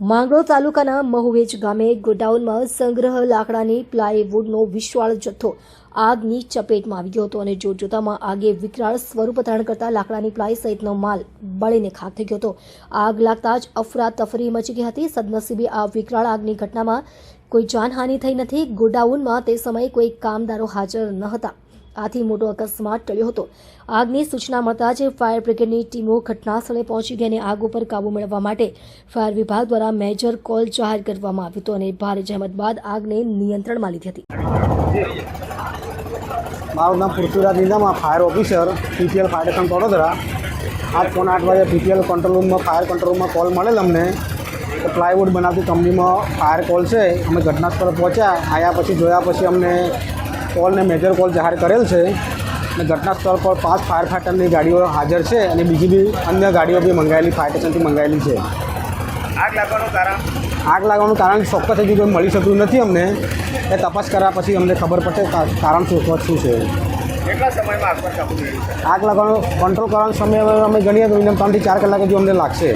માંગરોળ તાલુકાના મહુવેજ ગામે ગોડાઉનમાં સંગ્રહ લાકડાની પ્લાયવુડનો વિશાળ જથ્થો આગની ચપેટમાં આવી ગયો હતો અને જોતજોતામાં આગે વિકરાળ સ્વરૂપ ધારણ કરતા લાકડાની પ્લાય સહિતનો માલ બળીને ખાક થઈ ગયો હતો. આગ લાગતા જ અફરાતફરી મચી ગઈ હતી. સદનસીબે આ વિકરાળ આગની ઘટનામાં કોઈ જાનહાનિ થઈ નથી. ગોડાઉનમાં તે સમયે કોઈ કામદારો હાજર ન હતા. આથી મોટો અકસ્માત ટળ્યો હતો. આગની સૂચના મળતા જ ફાયર બ્રિગેડની ટીમો ઘટનાસ્થળે પહોંચી ગઈ અને આગ ઉપર કાબૂ મેળવવા માટે ફાયર વિભાગ દ્વારા મેજર કોલ જાહેર કરવામાં આવ્યો હતો અને ભારે જહેમત બાદ આગને નિયંત્રણમાં લીધી હતી. મારું નામ Prithviraj Nizama fire officer, PPL fire station Vadodara. આજ પોણા આઠ વાગે પીપીએલ કંટ્રોલ રૂમમાં, ફાયર કંટ્રોલ રૂમમાં કોલ મળેલ અમને. પ્લાયવુડ બનાવતી કંપનીમાં ફાયર કોલ છે. અમે ઘટના સ્થળ પહોંચ્યા. આવ્યા પછી, જોયા પછી અમને કોલને મેજર કોલ જાહેર કરેલ છે અને ઘટના સ્થળ પર પાંચ ફાયર ફાઈટરની ગાડીઓ હાજર છે અને બીજી બી અન્ય ગાડીઓ બી મંગાવેલી ફાયર સ્ટેશનથી મંગાવેલી છે. આગ લાગવાનું કારણ? આગ લાગવાનું કારણ ચોક્કસ હજી કોઈ મળી શકતું નથી અમને. એ તપાસ કર્યા પછી અમને ખબર પડશે કારણ શું શું છે. કેટલા સમયમાં આગ પર કાબુ આગ લાગવાનો કંટ્રોલ કરવાનો સમય અમે ગણીએ તો મિનિમમ ત્રણથી ચાર કલાક હજુ અમને લાગશે.